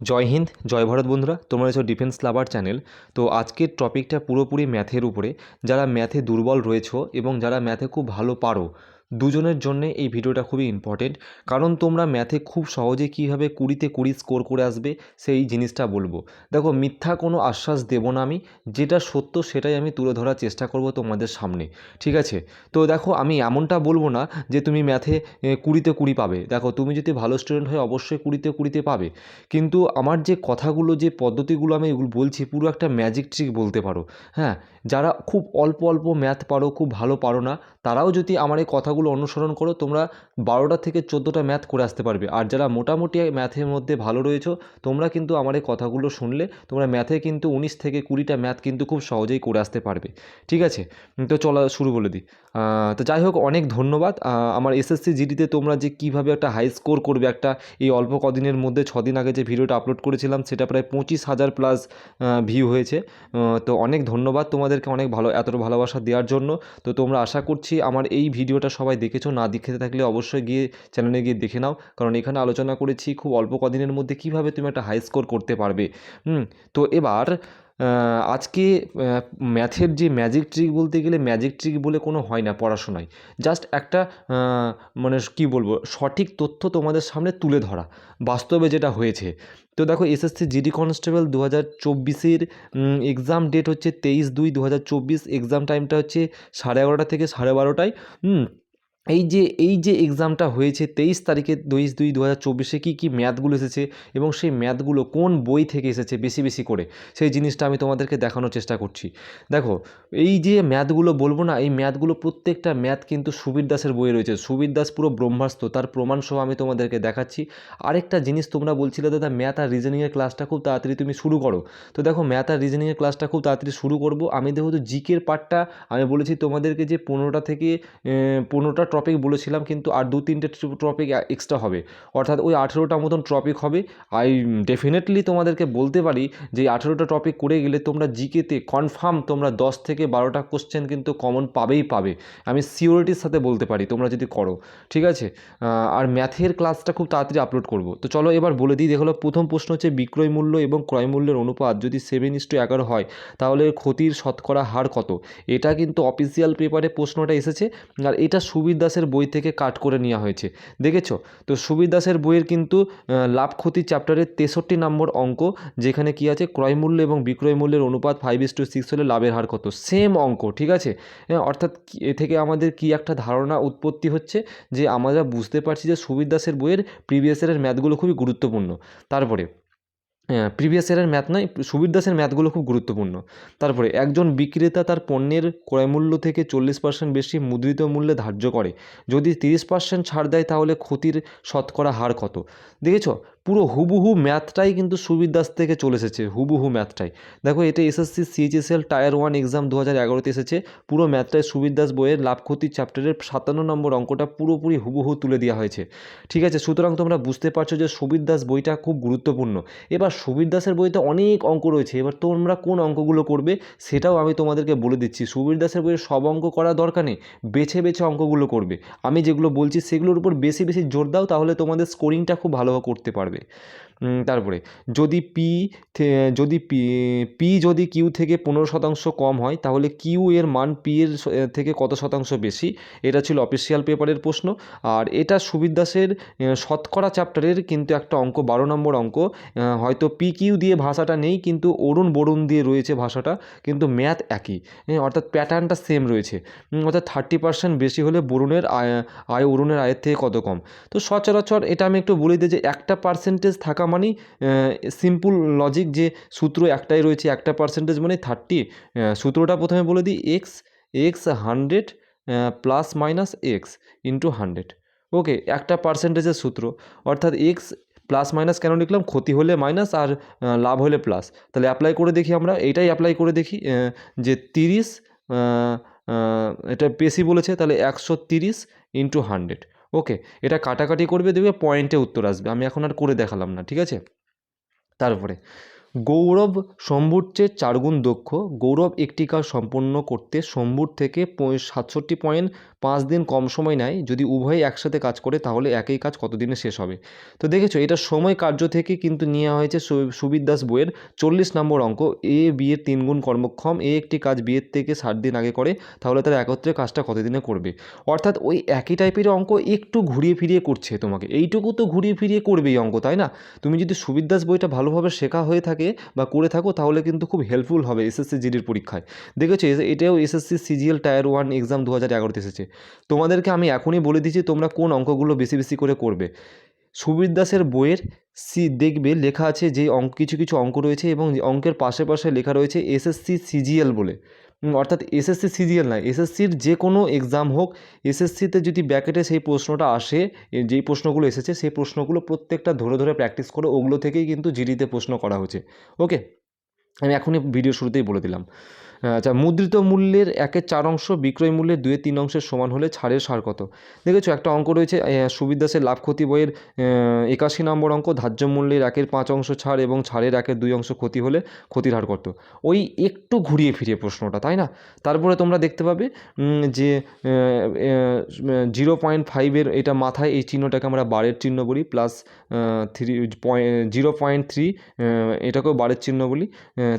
জয় হিন্দ, জয় ভারত বন্ধুরা, তোমরা এসব ডিফেন্স লাভার চ্যানেল তো আজকের টপিকটা পুরোপুরি ম্যাথের উপরে। যারা ম্যাথে দুর্বল রয়েছো এবং যারা ম্যাথে খুব ভালো পারো দুজনের জন্যে এই ভিডিওটা খুবই ইম্পর্টেন্ট কারণ তোমরা ম্যাথে খুব সহজে কীভাবে কুড়িতে কুড়ি স্কোর করে আসবে, সেই জিনিসটা বলব। দেখো, মিথ্যা কোনো আশ্বাস দেবো না আমি, যেটা সত্য সেটাই আমি তুলে ধরার চেষ্টা করব তোমাদের সামনে, ঠিক আছে? তো দেখো, আমি এমনটা বলব না যে তুমি ম্যাথে কুড়িতে কুড়ি পাবে। দেখো, তুমি যদি ভালো স্টুডেন্ট হয়, অবশ্যই কুড়িতে কুড়িতে পাবে। কিন্তু আমার যে কথাগুলো, যে পদ্ধতিগুলো আমি বলছি, পুরো একটা ম্যাজিক ট্রিক বলতে পারো। হ্যাঁ যারা খুব অল্প অল্প ম্যাথ পারো, খুব ভালো পারো না, তারাও যদি আমার এই কথাগুলো অনুসরণ করো, তোমরা বারোটা থেকে চোদ্দোটা ম্যাথ করে আসতে পারবে। আর যারা মোটামুটি ম্যাথের মধ্যে ভালো রয়েছো, তোমরা কিন্তু আমার এই কথাগুলো শুনলে, তোমরা ম্যাথে কিন্তু উনিশ থেকে কুড়িটা ম্যাথ কিন্তু খুব সহজেই করে আসতে পারবে। ঠিক আছে? তো চলো শুরু বলে দিই। তো যাই হোক, অনেক ধন্যবাদ। আমার এসএসসি জিডিতে তোমরা যে কীভাবে একটা হাই স্কোর করবে, একটা এই অল্প কদিনের মধ্যে ছদিন আগে যে ভিডিওটা আপলোড করেছিলাম, সেটা প্রায় পঁচিশ হাজার প্লাস ভিউ হয়েছে। তো অনেক ধন্যবাদ তোমাদেরকে অনেক ভালো এত ভালোবাসা দেওয়ার জন্য। তো তোমরা আশা করছি আমার এই ভিডিওটা সবাই দেখেছ, না দেখে থাকলে অবশ্যই গিয়ে চ্যানেলে গিয়ে দেখে নাও। কারণ এখানে আলোচনা করেছি খুব অল্প কদিনের মধ্যে কীভাবে তুমি একটা হাই স্কোর করতে পারবে। হুম, তো এবার আজকে ম্যাথের যে ম্যাজিক ট্রিক বলতে গেলে ম্যাজিক ট্রিক বলে কোনো হয় না পড়াশোনায়। জাস্ট একটা মানে কি বলব, সঠিক তথ্য তোমাদের সামনে তুলে ধরা। বাস্তবে যেটা হয়েছে। তো দেখো এসএসসি জিডি কনস্টেবল দু হাজার চব্বিশের এক্সাম ডেট হচ্ছে তেইশ দুই দু হাজার চব্বিশ এক্সাম টাইমটা হচ্ছে সাড়ে এগারোটা থেকে সাড়ে বারোটায়। হুম এই যে এই যে এক্সামটা হয়েছে তেইশ তারিখে তেইশ দুই দু হাজার চব্বিশে কী কী ম্যাথগুলো এসেছে এবং সেই ম্যাথগুলো কোন বই থেকে এসেছে বেশি বেশি করে? সেই জিনিসটা আমি তোমাদেরকে দেখানোর চেষ্টা করছি। দেখো, এই যে ম্যাথগুলো বলব না, এই ম্যাথগুলো প্রত্যেকটা ম্যাথ কিন্তু সুবীর দাসের বইয়ে রয়েছে। সুবীর দাস পুরো ব্রহ্মাস্ত্র, তার প্রমাণ সহ আমি তোমাদেরকে দেখাচ্ছি। আরেকটা জিনিস তোমরা বলছিলে, দাদা, ম্যাথ আর রিজনিংয়ের ক্লাসটা খুব তাড়াতাড়ি তুমি শুরু করো। তো দেখো, ম্যাথ আর রিজনিংয়ের ক্লাসটা খুব তাড়াতাড়ি শুরু করব। আমি দেখো তো জিকের পার্টটা আমি বলেছি তোমাদেরকে যে পনেরোটা থেকে পনেরোটা টপিক বলেছিলাম, কিন্তু আর দু তিনটে টপিক এক্সট্রা হবে। অর্থাৎ ওই আঠেরোটা মতন টপিক হবে। আই ডেফিনেটলি তোমাদেরকে বলতে পারি যে আঠেরোটা টপিক করে গেলে তোমরা জিকেতে কনফার্ম তোমরা দশ থেকে বারোটা কোশ্চেন কিন্তু কমন পাবেই পাবে। আমি সিওরিটির সাথে বলতে পারি, তোমরা যদি করো। ঠিক আছে? আর ম্যাথের ক্লাসটা খুব তাড়াতাড়ি আপলোড করব। তো চলো এবার বলে দিই, দেখো প্রথম প্রশ্ন হচ্ছে বিক্রয় মূল্য এবং ক্রয় মূল্যের অনুপাত। যদি সেভেন ইস টু এগারো হয়, তাহলে ক্ষতির শতকরা হার কত? এটা কিন্তু অফিসিয়াল পেপারে প্রশ্নটা এসেছে। আর এটা সুবীর দাসের বই থেকে কাট করে নেওয়া হয়েছে। দেখেছ? তো সুবীর দাসের বইয়ের কিন্তু লাভ ক্ষতি চ্যাপ্টারের তেষট্টি নম্বর অঙ্ক যেখানে কি আছে? ক্রয় মূল্য এবং বিক্রয় মূল্যের অনুপাত ফাইভ ইস টু সিক্স হলে লাভের হার কত? সেম অঙ্ক ঠিক আছে? হ্যাঁ, অর্থাৎ এ থেকে আমাদের কি একটা ধারণা উৎপত্তি হচ্ছে যে আমরা বুঝতে পারছি যে সুবীর দাসের বইয়ের প্রিভিয়াস ইয়ারের ম্যাথগুলো খুবই গুরুত্বপূর্ণ। তারপরে প্রিভিয়াস ইয়ারের ম্যাথ নয়, সুবীর দাসের ম্যাথগুলো খুব গুরুত্বপূর্ণ। তারপরে, একজন বিক্রেতা তার পণ্যের ক্রয়মূল্য থেকে চল্লিশ পার্সেন্ট বেশি মুদ্রিত মূল্যে ধার্য করে। যদি তিরিশ পার্সেন্ট ছাড় দেয়, তাহলে ক্ষতির শতকরা হার কত? দেখেছ? পুরো হুবহু ম্যাথটাই কিন্তু সুবীর দাস থেকে চলে এসেছে, হুবহু ম্যাথটাই। দেখো, এটা SSC CHSL tier one exam দু হাজার এগারোতে এসেছে। পুরো ম্যাথটাই সুবীর দাস বইয়ের লাভ ক্ষতির চ্যাপ্টারের সাতান্ন নম্বর অঙ্কটা পুরোপুরি হুবহু তুলে দেওয়া হয়েছে। ঠিক আছে, সুতরাং তোমরা বুঝতে পারছ যে সুবীর দাস বইটা খুব গুরুত্বপূর্ণ। এবার সুবীর দাসের বইতে অনেক অঙ্ক রয়েছে, এবার তোমরা কোন অঙ্কগুলো করবে সেটাও আমি তোমাদেরকে বলে দিচ্ছি। সুবীর দাসের বইয়ের সব অঙ্ক করা দরকার নেই, বেছে বেছে অঙ্কগুলো করবে। আমি যেগুলো বলছি সেগুলোর উপর বেশি বেশি জোর দাও, তাহলে তোমাদের স্কোরিংটা খুব ভালোভাবে করতে পারবে। me. তারপরে যদি পি যদি পি পি যদি কিউ থেকে পনেরো শতাংশ কম হয়, তাহলে কিউ এর মান পি এর থেকে কত শতাংশ বেশি? এটা ছিল অফিসিয়াল পেপারের প্রশ্ন। আর এটা সুবীর দাসের শতকরা চ্যাপ্টারের কিন্তু একটা অঙ্ক, বারো নম্বর অঙ্ক। হয়তো পি কিউ দিয়ে ভাষাটা নেই, কিন্তু অরুণ বরুণ দিয়ে রয়েছে ভাষাটা, কিন্তু ম্যাথ একই। অর্থাৎ প্যাটার্নটা সেম রয়েছে। অর্থাৎ থার্টি পার্সেন্ট বেশি হলে বরুণের আয় আয় অরুণের আয়ের থেকে কত কম? তো সচরাচর এটা আমি একটু বলে দিই যে একটা পার্সেন্টেজ থাকা মানেই সিম্পল লজিক যে সূত্র একটাই রয়েছে, একটা পার্সেন্টেজ মানে থার্টি সূত্রটা প্রথমে বলে দিই x x hundred plus minus x into hundred okay একটা পার্সেন্টেজের সূত্র। অর্থাৎ এক্স প্লাস মাইনাস কেন লিখলাম? ক্ষতি হলে মাইনাস আর লাভ হলে প্লাস তাহলে অ্যাপ্লাই করে দেখি আমরা। এটাই অ্যাপ্লাই করে দেখি যে তিরিশ এটা বেশি বলেছে, তাহলে একশো তিরিশ ইন্টু হান্ড্রেড ওকে, এটা কাটাকাটি করবে, দেখবে পয়েন্টে উত্তর আসবে। আমি এখন আর করে দেখালাম না, ঠিক আছে? তারপরে, গৌরব শম্ভুর চেয়ে চারগুণ দক্ষ। গৌরব একটি কাজ সম্পন্ন করতে শম্ভুর থেকে সাতষট্টি পয়েন্ট পাঁচ দিন কম সময় নেয়, যদি উভয়ই একসাথে কাজ করে, তাহলে একই কাজ কত দিনে শেষ হবে? তো দেখেছ, এটা সময় কার্য থেকে কিন্তু নেওয়া হয়েছে সুবির দাস বইয়ের চল্লিশ নম্বর অঙ্ক। এ বিয়ের তিন গুণ কর্মক্ষম, এ একটি কাজ বিয়ের থেকে ষাট দিন আগে করে, তাহলে তারা একত্রে কাজটা কতদিনে করবে? অর্থাৎ ওই একই টাইপের অঙ্ক একটু ঘুরিয়ে ফিরিয়ে করছে তোমাকে। এইটুকু তো ঘুরিয়ে ফিরিয়ে করবে এই অঙ্ক, তাই না? তুমি যদি সুবির দাস বইটা ভালোভাবে শেখা হয়ে থাকে বা করে থাকো, তাহলে কিন্তু খুব হেল্পফুল হবে এসএসসি জিডির পরীক্ষায়। দেখেছ এটাও SSC CGL tier one exam দু হাজার এগারোতে এসেছে। তোমাদেরকে আমি এখনই বলে দিচ্ছি তোমরা কোন অঙ্কগুলো বেশি বেশি করে করবে। সুবীর দাসের বইয়ের সি দেখবে, লেখা আছে যে অঙ্ক কিছু কিছু অঙ্ক রয়েছে এবং অঙ্কের পাশে পাশে লেখা রয়েছে এসএসসি সিজিএল বলে। অর্থাৎ এসএসসি সিজিএল নয় এসএসসির যে কোনো এক্সাম হোক, এসএসসিতে যদি ব্যাকেটে সেই প্রশ্নটা আসে যেই প্রশ্নগুলো এসেছে সেই প্রশ্নগুলো প্রত্যেকটা ধরে ধরে প্র্যাকটিস করে ওগুলো থেকেই কিন্তু জিডিতে প্রশ্ন করা হচ্ছে। ওকে? আমি এখনই ভিডিও শুরুতেই বলে দিলাম। আচ্ছা মুদ্রিত মূল্যের একের চার অংশ বিক্রয় মূল্যের দুয়ে তিন অংশের সমান হলে ছাড়ের সার কত? দেখেছ, একটা অঙ্ক রয়েছে সুবির দাসের লাভ ক্ষতি বইয়ের একাশি নম্বর অঙ্ক, ধার্য মূল্যের একের পাঁচ অংশ ছাড় এবং ছাড়ের একের দুই অংশ ক্ষতি হলে ক্ষতির হার কত? ওই একটু ঘুরিয়ে ফিরিয়ে প্রশ্নটা, তাই না? তারপরে তোমরা দেখতে পাবে যে জিরো পয়েন্ট ফাইভের এটা মাথায় এই চিহ্নটাকে আমরা বারের চিহ্ন বলি, plus three point zero point three এটাকেও বারের চিহ্ন বলি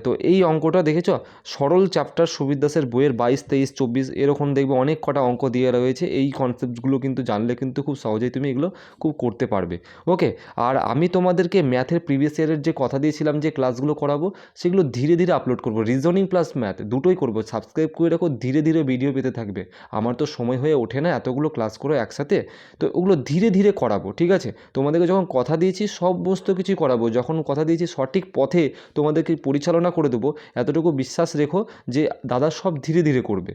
তো এই অঙ্কটা দেখেছ? সরল চ্যাপ্টার সুবির দাসের বইয়ের বাইশ, তেইশ, চব্বিশ, এরকম দেখবে অনেক কটা অঙ্ক দিয়ে রয়েছে। এই কনসেপ্টগুলো কিন্তু জানলে কিন্তু খুব সহজেই তুমি এগুলো খুব করতে পারবে। ওকে আর আমি তোমাদেরকে ম্যাথের প্রিভিয়াস ইয়ারের যে কথা দিয়েছিলাম, যে ক্লাসগুলো করাবো, সেগুলো ধীরে ধীরে আপলোড করব। রিজনিং প্লাস ম্যাথ দুটোই করব। সাবস্ক্রাইব করে রাখো, ধীরে ধীরে ভিডিও পেতে থাকবে। আমার তো সময় হয়ে ওঠে না এতগুলো ক্লাস করো একসাথে। তো ওগুলো ধীরে ধীরে করাবো, ঠিক আছে? তোমাদেরকে যখন কথা দিয়েছি সব বস্তু কিছুই করাবো। যখন কথা দিয়েছি সঠিক পথে তোমাদেরকে পরিচালনা করে দেবো। এতটুকু বিশ্বাস রেখো যে দাদা সব ধীরে ধীরে করবে।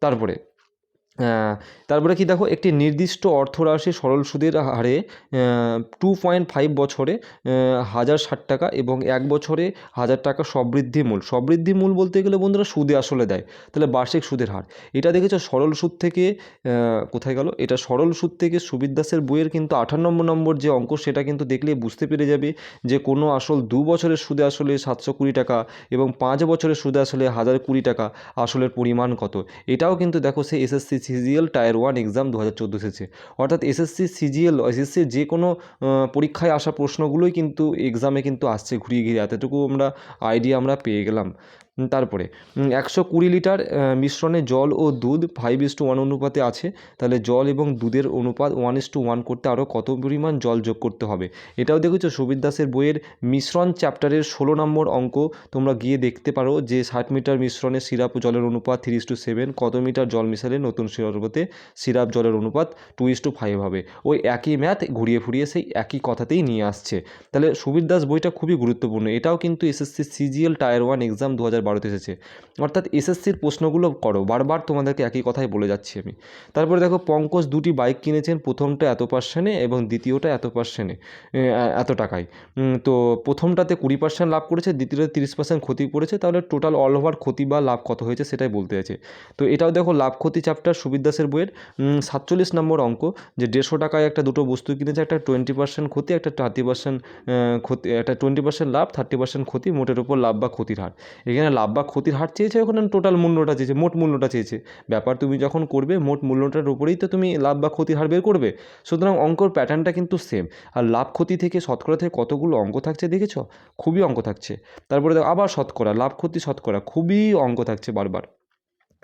তারপরে তারপরে কি দেখো, একটি নির্দিষ্ট অর্থরাশি সরল সুদের হারে টু পয়েন্ট ফাইভ বছরে হাজার ষাট টাকা এবং এক বছরে হাজার টাকা সবৃদ্ধি মূল। সবৃদ্ধি মূল বলতে গেলে বন্ধুরা সুদে আসলে দেয়। তাহলে বার্ষিক সুদের হার। এটা দেখেছ, সরল সুদ থেকে কোথায় গেল? এটা সরল সুদ থেকে সুবির দাসের বইয়ের কিন্তু আঠান্ন নম্বর যে অঙ্ক, সেটা কিন্তু দেখলে বুঝতে পেরে যাবে যে কোনো আসল দু বছরের সুদে আসলে সাতশো কুড়ি টাকা এবং পাঁচ বছরের সুদে আসলে হাজার কুড়ি টাকা আসলের পরিমাণ কত। এটাও কিন্তু দেখো সে SSC CGL tier one exam দু হাজার চোদ্দ এসেছে। অর্থাৎ এসএসসি, সিজিএল, এসএসসি যে কোনো পরীক্ষায় আসা প্রশ্নগুলোই কিন্তু এক্সামে কিন্তু আসছে, ঘুরিয়ে ঘিরে। এতটুকু আমরা আইডিয়া আমরা পেয়ে গেলাম। তারপরে একশো কুড়ি লিটার মিশ্রণে জল ও দুধ ফাইভ ইস টু ওয়ান অনুপাতে আছে। তাহলে জল এবং দুধের অনুপাত ওয়ান ইস টু ওয়ান করতে আরও কত পরিমাণ জল যোগ করতে হবে? এটাও দেখেছ সুবির দাসের বইয়ের মিশ্রণ চ্যাপ্টারের ষোলো নম্বর অঙ্ক। তোমরা গিয়ে দেখতে পারো যে ষাট মিটার মিশ্রণে সিরাপ জলের অনুপাত থ্রি ইস টু সেভেন কত মিটার জল মিশালে নতুন সিরাপতে সিরাপ জলের অনুপাত টু ইস টু ফাইভ হবে। ওই একই ম্যাথ ঘুরিয়ে ফুরিয়ে সেই একই কথাতেই নিয়ে আসছে। তাহলে সুবীর দাস বইটা খুবই গুরুত্বপূর্ণ। এটাও কিন্তু SSC CGL tier one exam দু হাজার বারোতে এসেছে। অর্থাৎ এসএসসির প্রশ্নগুলো করো, বারবার তোমাদেরকে একই কথাই বলে যাচ্ছি আমি। তারপরে দেখো, পঙ্কজ দুটি বাইক কিনেছেন, প্রথমটা এত পার্সেন্টে এবং দ্বিতীয়টা এত পার্সেন্টে এত টাকায়। তো প্রথমটাতে কুড়ি পার্সেন্ট লাভ করেছে, দ্বিতীয়টাতে তিরিশ পার্সেন্ট ক্ষতি পড়েছে, তাহলে টোটাল অল ওভার ক্ষতি বা লাভ কত হয়েছে সেটাই বলতে আছে তো এটাও দেখো, লাভ ক্ষতি চ্যাপ্টার সুবির দাসের বইয়ের। সাতচল্লিশ নম্বর অঙ্ক, যে দেড়শো টাকায় একটা দুটো বস্তু কিনেছে, একটা টোয়েন্টি পার্সেন্ট ক্ষতি, একটা থার্টি পার্সেন্ট ক্ষতি, একটা টোয়েন্টি পার্সেন্ট লাভ থার্টি পার্সেন্ট ক্ষতি, মোটের উপর লাভ বা ক্ষতির হার। এখানে লাভ বা ক্ষতির হার চেয়েছে ওখানে টোটাল মূল্যটা চেয়েছে, মোট মূল্যটা চেয়েছে? ব্যাপার তুমি যখন করবে, মোট মূল্যটার উপরেই তো তুমি লাভ বা ক্ষতির হার বের করবে। সুতরাং অঙ্কর প্যাটার্নটা কিন্তু সেম আর লাভ, ক্ষতি থেকে, শতকরা থেকে কতগুলো অঙ্ক থাকছে দেখেছ? খুবই অঙ্ক থাকছে। তারপরে আবার শতকরা, লাভ, ক্ষতি, শতকরা, খুবই অঙ্ক থাকছে বারবার।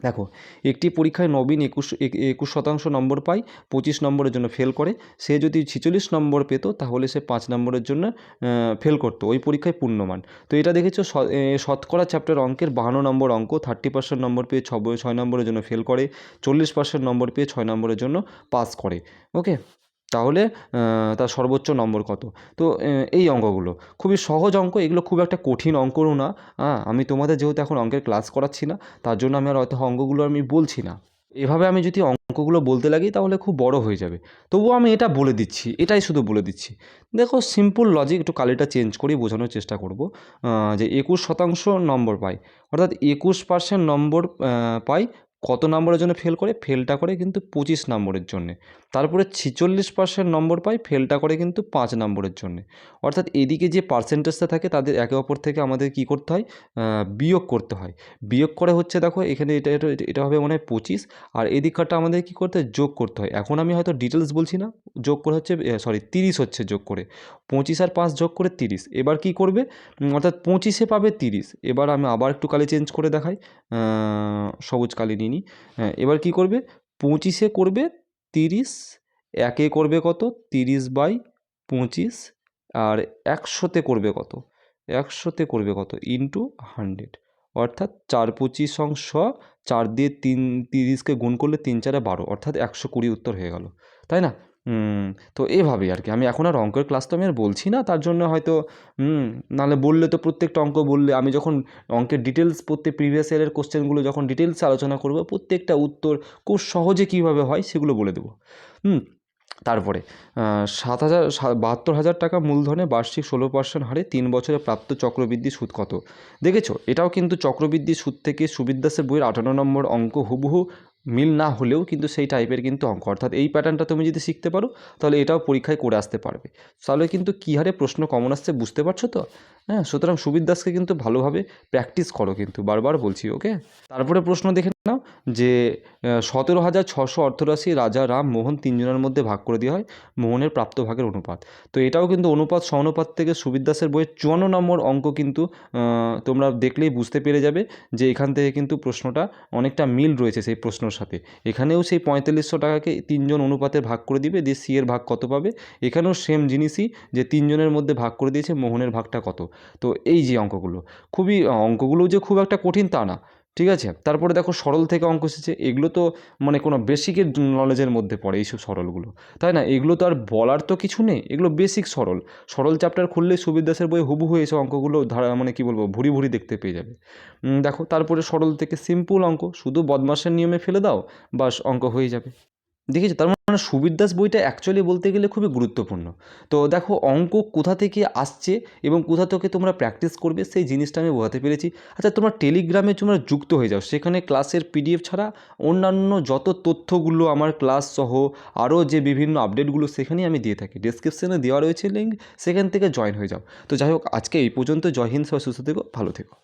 দেখো, একটি পরীক্ষায় নবীন একুশ এক- একুশ শতাংশ নম্বর পায়, পঁচিশ নম্বরের জন্য ফেল করে। সে যদি ছিচল্লিশ নম্বর পেত, তাহলে সে পাঁচ নম্বরের জন্য ফেল করতো। ওই পরীক্ষায় পূর্ণমান। তো এটা দেখেছ শতকরা চ্যাপ্টার অঙ্কের বাহান্ন নম্বর অঙ্ক থার্টি পার্সেন্ট নম্বর পেয়ে ছয় নম্বরের জন্য ফেল করে, চল্লিশ পার্সেন্ট নম্বর পেয়ে ছয় নম্বরের জন্য পাস করে। ওকে তাহলে তার সর্বোচ্চ নম্বর কত? তো এই অঙ্কগুলো। খুবই সহজ অঙ্ক, এগুলো খুব একটা কঠিন অঙ্কও না। হ্যাঁ আমি তোমাদের যেহেতু এখন অঙ্কের ক্লাস করাচ্ছি না, তার জন্য আমি আর অত অঙ্কগুলো আমি বলছি না। এভাবে আমি যদি অঙ্কগুলো বলতে লাগি, তাহলে খুব বড় হয়ে যাবে। তবুও আমি এটা বলে দিচ্ছি, এটাই শুধু বলে দিচ্ছি। দেখো সিম্পল লজিক একটু কালিটা চেঞ্জ করেই বোঝানোর চেষ্টা করব। যে একুশ শতাংশ নম্বর পাই। অর্থাৎ একুশ পার্সেন্ট নম্বর পায় কত নম্বরের জন্য ফেল করে? ফেলটা করে কিন্তু পঁচিশ নম্বরের জন্যে। তারপরে ছিচল্লিশ পার্সেন্ট নম্বর পায় ফেলটা করে কিন্তু পাঁচ নম্বরের জন্য। অর্থাৎ এদিকে যে পার্সেন্টেজটা থাকে, তাদের একে অপর থেকে আমাদের কী করতে হয়? বিয়োগ করতে হয়। বিয়োগ করে হচ্ছে দেখো, এখানে এটা এটা হবে মনে হয় পঁচিশ। আর এদিকটা আমাদের কী করতে হয়? যোগ করতে হয়। এখন আমি হয়তো ডিটেলস বলছি না। যোগ করে হচ্ছে সরি তিরিশ হচ্ছে যোগ করে। পঁচিশ আর পাঁচ যোগ করে তিরিশ। এবার কি করবে? অর্থাৎ পঁচিশে পাবে তিরিশ। এবার আমি আবার একটু কালি চেঞ্জ করে দেখাই। সবুজ কালি নিয়ে হ্যাঁ এবার কি করবে? পঁচিশে করবে তিরিশ, একে করবে কত? তিরিশ বাই পঁচিশ, আর একশোতে করবে কত? একশোতে করবে কত? Into hundred. অর্থাৎ চার পঁচিশ অংশ, চার দিয়ে তিন, তিরিশকে গুণ করলে তিন চারে বারো। অর্থাৎ একশো কুড়ি উত্তর হয়ে গেল। তাই না? তো এভাবেই আর কি আমি এখন আর অঙ্কের ক্লাস তো আমি আর বলছি না, তার জন্য হয়তো নাহলে বললে তো প্রত্যেকটা অঙ্ক বললে, আমি যখন অঙ্কের ডিটেলস প্রত্যেক প্রিভিয়াস ইয়ারের কোশ্চেনগুলো যখন ডিটেলসে আলোচনা করব, প্রত্যেকটা উত্তর খুব সহজে কীভাবে হয় সেগুলো বলে দেবো। হুম, তারপরে সাত হাজার বাহাত্তর হাজার টাকা মূলধনে বার্ষিক ষোলো পার্সেন্ট হারে তিন বছরে প্রাপ্ত চক্রবৃদ্ধি সুদ কত? দেখেছ? এটাও কিন্তু চক্রবৃদ্ধি সুদ থেকে সুবিদ্যাসের বইয়ের আটান্ন নম্বর অঙ্ক হুবহু মিল না হলেও কিন্তু সেই টাইপের কিন্তু অঙ্ক। অর্থাৎ এই প্যাটার্নটা তুমি যদি শিখতে পারো, তাহলে এটাও পরীক্ষায় করে আসতে পারবে। তাহলে কিন্তু কী হারে প্রশ্ন কমন আসছে বুঝতে পারছ তো? হ্যাঁ সুতরাং সুবিদ দাসকে কিন্তু ভালোভাবে প্র্যাকটিস করো কিন্তু। বারবার বলছি ওকে তারপরে প্রশ্ন দেখে নাও যে সতেরো হাজার ছশো অর্থরাশি রাজা রাম মোহন তিনজনের মধ্যে ভাগ করে দেওয়া হয় মোহনের প্রাপ্ত ভাগের অনুপাত। তো এটাও কিন্তু অনুপাত, সমানুপাত থেকে সুবিদ্যাসের বইয়ের চুয়ান্ন নম্বর অঙ্ক কিন্তু তোমরা দেখলেই বুঝতে পেরে যাবে যে এখান থেকে কিন্তু প্রশ্নটা অনেকটা মিল রয়েছে সেই প্রশ্নের সাথে। এখানেও সেই পঁয়তাল্লিশশো টাকাকে তিনজন অনুপাতের ভাগ করে দিবে, দিয়ে সি এর ভাগ কত পাবে? এখানেও সেম জিনিসই যে তিনজনের মধ্যে ভাগ করে দিয়েছে মোহনের ভাগটা কত? তো এই যে অঙ্কগুলো, খুবই, অঙ্কগুলো যে খুব একটা কঠিন তা না। ঠিক আছে? তারপরে দেখো সরল থেকে অঙ্ক এসেছে। এগুলো তো মানে কোনো বেসিকের নলেজের মধ্যে পড়ে এইসব সরলগুলো। তাই না? এগুলো তো আর বলার তো কিছু নেই। এগুলো বেসিক সরল। সরল চ্যাপ্টার খুললেই দাসের বই হয়ে এসব অঙ্কগুলো ধারা মানে কী বলব, ভুরি ভুরি দেখতে পেয়ে যাবে। দেখো, তারপরে সরল থেকে সিম্পল অঙ্ক। শুধু বদমাসের নিয়মে ফেলে দাও, বাস অঙ্ক হয়ে যাবে। দেখেছ? তার মানে সুবিদ্যাস বইটা অ্যাকচুয়ালি বলতে গেলে খুবই গুরুত্বপূর্ণ। তো দেখো, অঙ্ক কোথা থেকে আসছে এবং কোথা থেকে তোমরা প্র্যাকটিস করবে, সেই জিনিসটা আমি বোঝাতে পেরেছি। আচ্ছা তোমরা টেলিগ্রামে তোমরা যুক্ত হয়ে যাও। সেখানে ক্লাসের পিডিএফ ছাড়া অন্যান্য যত তথ্যগুলো আমার ক্লাস সহ আরও যে বিভিন্ন আপডেটগুলো সেখানেই আমি দিয়ে থাকি। ডিসক্রিপশানে দেওয়া রয়েছে লিঙ্ক সেখান থেকে জয়েন হয়ে যাও। তো যাই হোক, আজকে এই পর্যন্ত। জয় হিন্দ, সবাই সুস্থ থেকো, ভালো থেকো।